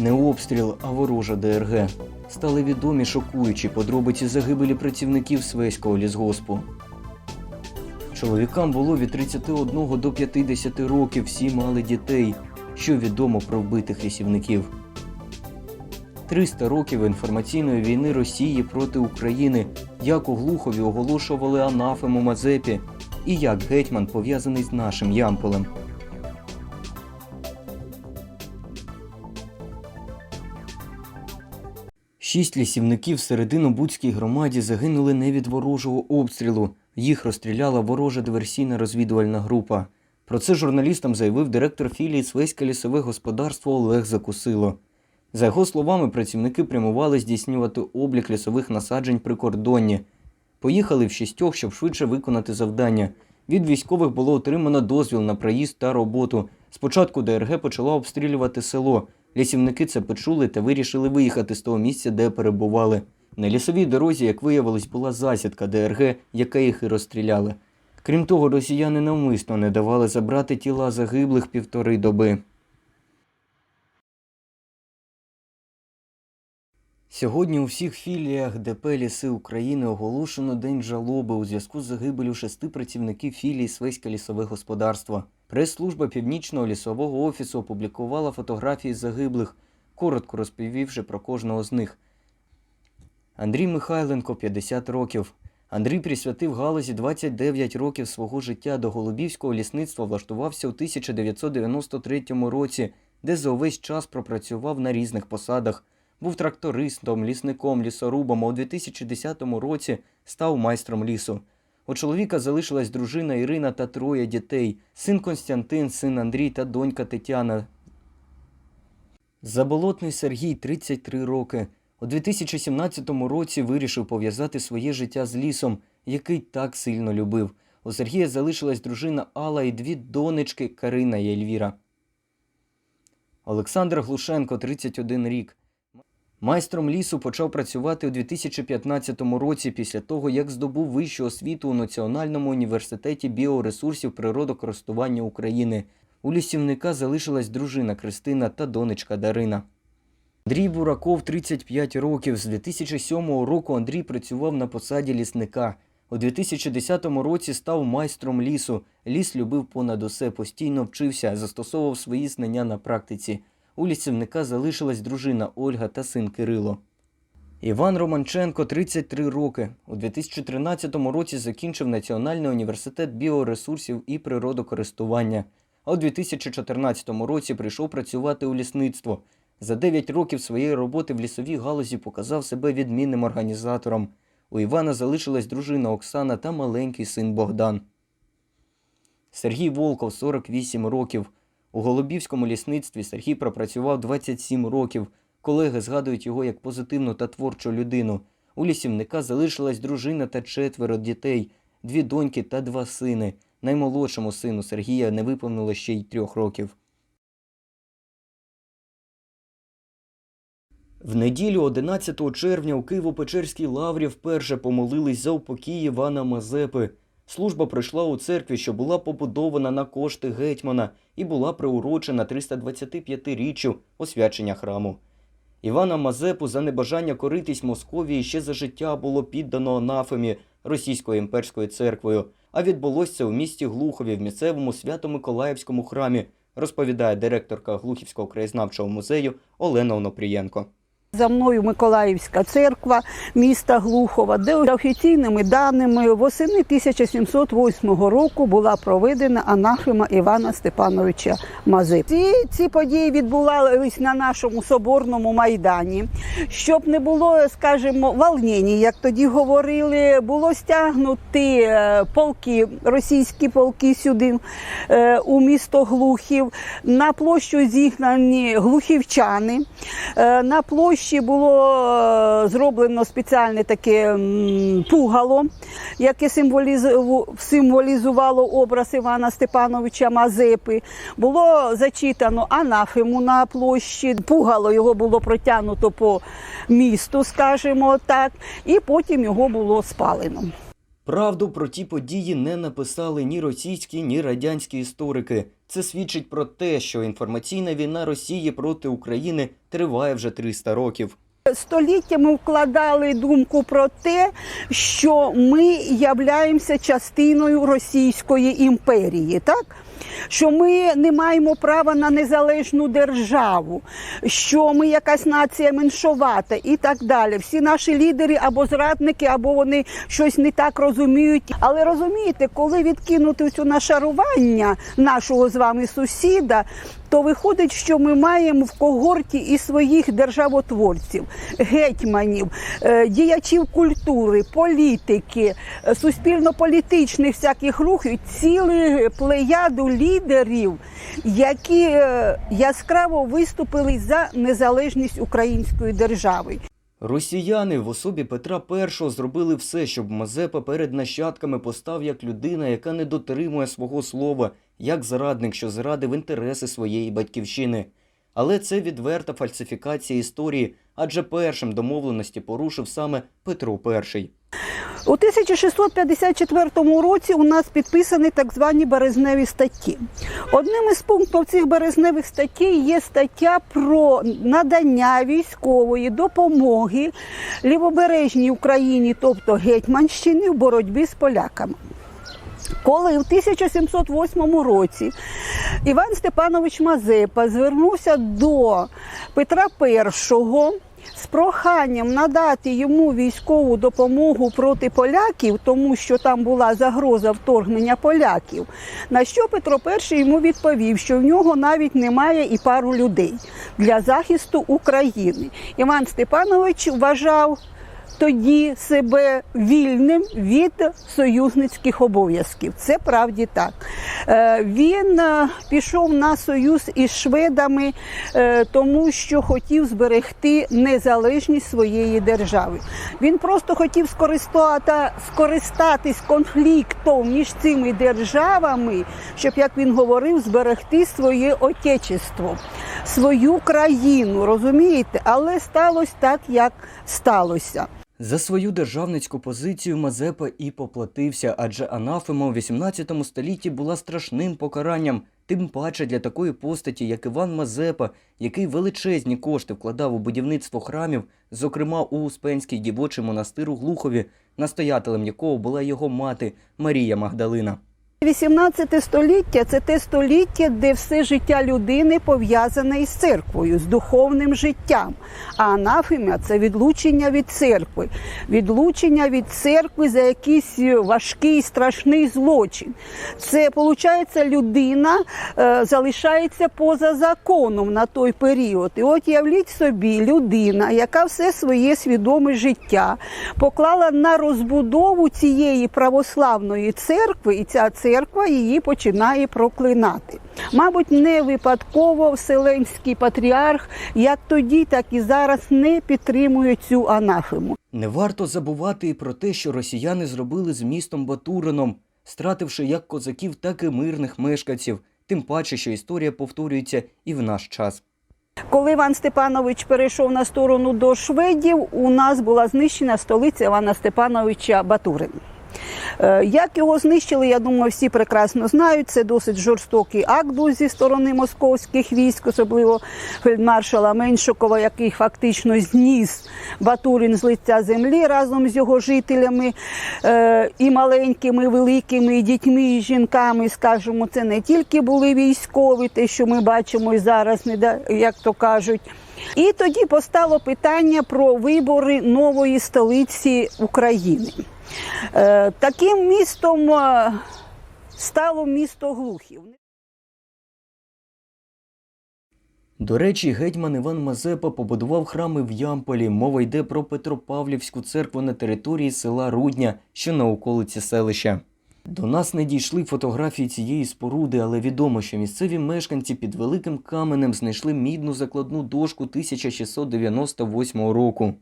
Не обстріл, а ворожа ДРГ. Стали відомі шокуючі подробиці загибелі працівників Свеського лісгоспу. Чоловікам було від 31 до 50 років, всі мали дітей. Що відомо про вбитих лісівників? 300 років інформаційної війни Росії проти України, як у Глухові оголошували анафему Мазепі, і як гетьман пов'язаний з нашим Ямполем. Шість лісівників в серединобудській громаді загинули не від ворожого обстрілу. Їх розстріляла ворожа диверсійна розвідувальна група. Про це журналістам заявив директор філії Свеське лісове господарство Олег Закусило. За його словами, працівники прямували здійснювати облік лісових насаджень при кордоні. Поїхали в шістьох, щоб швидше виконати завдання. Від військових було отримано дозвіл на проїзд та роботу. Спочатку ДРГ почала обстрілювати село. Лісівники це почули та вирішили виїхати з того місця, де перебували. На лісовій дорозі, як виявилось, була засідка ДРГ, яка їх і розстріляла. Крім того, росіяни навмисно не давали забрати тіла загиблих півтори доби. Сьогодні у всіх філіях ДП Ліси України оголошено День жалоби у зв'язку з загибелю шести працівників філії Свеське лісове господарство. Прес-служба Північного лісового офісу опублікувала фотографії загиблих, коротко розповівши про кожного з них. Андрій Михайленко 50 років. Андрій присвятив галузі 29 років свого життя до Голубівського лісництва влаштувався у 1993 році, де за увесь час пропрацював на різних посадах. Був трактористом, лісником, лісорубом, а у 2010 році став майстром лісу. У чоловіка залишилась дружина Ірина та троє дітей: син Константин, син Андрій та донька Тетяна. Заболотний Сергій 33 роки. У 2017 році вирішив пов'язати своє життя з лісом, який так сильно любив. У Сергія залишилась дружина Алла і дві донечки Карина і Ельвіра. Олександр Глушенко 31 рік. Майстром лісу почав працювати у 2015 році після того, як здобув вищу освіту у Національному університеті біоресурсів природокористування України. У лісівника залишилась дружина Кристина та донечка Дарина. Андрій Бураков 35 років. З 2007 року Андрій працював на посаді лісника. У 2010 році став майстром лісу. Ліс любив понад усе, постійно вчився, застосовував свої знання на практиці. У лісівника залишилась дружина Ольга та син Кирило. Іван Романченко 33 роки. У 2013 році закінчив Національний університет біоресурсів і природокористування. А у 2014 році прийшов працювати у лісництво. За 9 років своєї роботи в лісовій галузі показав себе відмінним організатором. У Івана залишилась дружина Оксана та маленький син Богдан. Сергій Волков 48 років. У Голубівському лісництві Сергій пропрацював 27 років. Колеги згадують його як позитивну та творчу людину. У лісівника залишилась дружина та четверо дітей, дві доньки та два сини. Наймолодшому сину Сергія не виповнило ще й трьох років. В неділю 11 червня у Києво-Печерській лаврі вперше помолились за упокій Івана Мазепи. Служба пройшла у церкві, що була побудована на кошти гетьмана і була приурочена 325-річчю освячення храму. Івана Мазепу за небажання коритись Московії ще за життя було піддано анафемі Російською імперською церквою, а відбулося це у місті Глухові в місцевому Свято-Миколаївському храмі, розповідає директорка Глухівського краєзнавчого музею Олена Онопрієнко. За мною Миколаївська церква міста Глухова, де за офіційними даними восени 1708 року була проведена анафема Івана Степановича Мази. Ці, ці події відбувались на нашому соборному майдані. Щоб не було, скажімо, волнені, як тоді говорили, було стягнути е, полки, російські полки сюди е, у місто Глухів. На площу зігнані глухівчани. Е, На площі було е, зроблено спеціальне таке пугало, яке символізувало образ Івана Степановича Мазепи. Було зачитано анафему на площі. Пугало його було протягнуто по місту, скажімо так, і потім його було спалено. Правду про ті події не написали ні російські, ні радянські історики. Це свідчить про те, що інформаційна війна Росії проти України триває вже 300 років. Століттями вкладали думку про те, що ми являємося частиною Російської імперії, так? Що ми не маємо права на незалежну державу, що ми якась нація меншовата і так далі. Всі наші лідери або зрадники, або вони щось не так розуміють. Але розумієте, коли відкинути цю нашарування нашого з вами сусіда, то виходить, що ми маємо в когорті і своїх державотворців, гетьманів, е, діячів культури, політики, е, суспільно-політичних всяких рухів, цілу плеяду лідерів, які е, яскраво виступили за незалежність української держави. Росіяни в особі Петра І зробили все, щоб Мазепа перед нащадками постав як людина, яка не дотримує свого слова, як зрадник, що зрадив інтереси своєї батьківщини. Але це відверта фальсифікація історії, адже першим домовленості порушив саме Петро І. У 1654 році у нас підписані так звані березневі статті. Одним із пунктів цих березневих статей є стаття про надання військової допомоги лівобережній Україні, тобто Гетьманщині, в боротьбі з поляками. Коли в 1708 році Іван Степанович Мазепа звернувся до Петра І з проханням надати йому військову допомогу проти поляків, тому що там була загроза вторгнення поляків. На що Петро І йому відповів, що в нього навіть немає і пару людей для захисту України. Іван Степанович вважав тоді себе вільним від союзницьких обов'язків. Це правді так. Е, Він е, пішов на союз із шведами, е, тому що хотів зберегти незалежність своєї держави. Він просто хотів скористатись конфліктом між цими державами, щоб, як він говорив, зберегти своє отечество, свою країну. Розумієте? Але сталося так, як сталося. За свою державницьку позицію Мазепа і поплатився, адже анафема у 18 столітті була страшним покаранням, тим паче для такої постаті, як Іван Мазепа, який величезні кошти вкладав у будівництво храмів, зокрема у Успенський дівочий монастир у Глухові, настоятелем якого була його мати Марія Магдалина. 18 століття це те століття, де все життя людини пов'язане із церквою, з духовним життям. А анафемія – це відлучення від церкви, відлучення від церкви за якийсь важкий страшний злочин. Це виходить, людина е, залишається поза законом на той період. І от явліть собі людина, яка все своє свідоме життя поклала на розбудову цієї православної церкви, і ця церква її починає проклинати. Мабуть, не випадково Вселенський патріарх як тоді, так і зараз не підтримує цю анафему. Не варто забувати і про те, що росіяни зробили з містом Батурином, стративши як козаків, так і мирних мешканців, тим паче, що історія повторюється і в наш час. Коли Іван Степанович перейшов на сторону до шведів, у нас була знищена столиця Івана Степановича Батурин. Е, Як його знищили, я думаю, всі прекрасно знають. Це досить жорстокий акт був зі сторони московських військ, особливо фельдмаршала Меншикова, який фактично зніс Батурин з лиця землі разом з його жителями е, і маленькими, і великими, і дітьми, і жінками. Скажімо, це не тільки були військові, те, що ми бачимо і зараз, як то кажуть. І тоді постало питання про вибори нової столиці України. Е, Таким містом е, стало місто Глухів. До речі, гетьман Іван Мазепа побудував храми в Ямполі. Мова йде про Петропавлівську церкву на території села Рудня, що на околиці селища. До нас не дійшли фотографії цієї споруди, але відомо, що місцеві мешканці під великим каменем знайшли мідну закладну дошку 1698 року.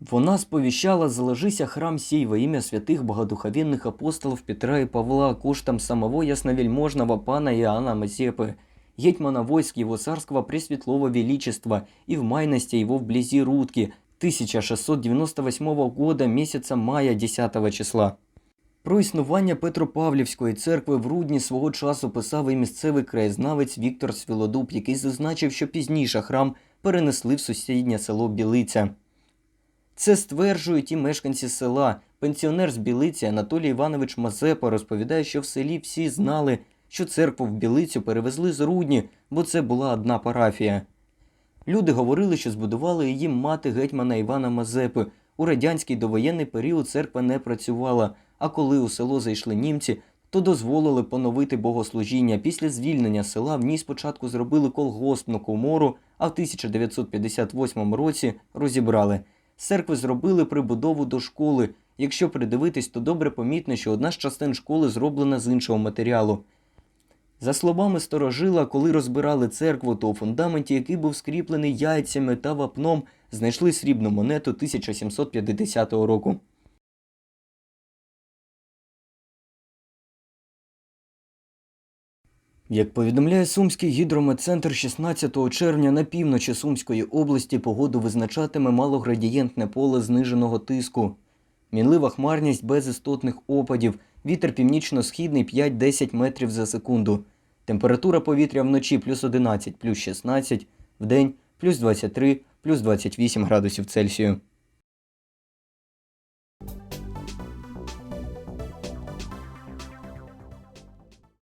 Вона сповіщала «Заложися храм сей во ім'я святих богодуховенних апостолів Петра і Павла коштом самого ясновельможного пана Иоанна Мазепы, гетьмана войск его царского пресветлого величества и в майности его вблизи Рудки 1698 года месяца мая 10 числа. Про існування Петропавлівської церкви в Рудні свого часу писав і місцевий краєзнавець Віктор Свілодуб, який зазначив, що пізніше храм перенесли в сусіднє село Білиця. Це стверджують і мешканці села. Пенсіонер з Білиці Анатолій Іванович Мазепа розповідає, що в селі всі знали, що церкву в Білицю перевезли з Рудні, бо це була одна парафія. Люди говорили, що збудували її мати гетьмана Івана Мазепи. У радянський довоєнний період церква не працювала, а коли у село зайшли німці, то дозволили поновити богослужіння. Після звільнення села в ній спочатку зробили колгоспну комору, а в 1958 році розібрали. Церкви зробили прибудову до школи. Якщо придивитись, то добре помітно, що одна з частин школи зроблена з іншого матеріалу. За словами сторожила, коли розбирали церкву, то у фундаменті, який був скріплений яйцями та вапном, знайшли срібну монету 1750 року. Як повідомляє Сумський гідрометцентр, 16 червня на півночі Сумської області погоду визначатиме малоградієнтне поле зниженого тиску. Мінлива хмарність без істотних опадів, вітер північно-східний 5-10 метрів за секунду. Температура повітря вночі плюс 11, плюс 16, вдень плюс 23, плюс 28 градусів Цельсію.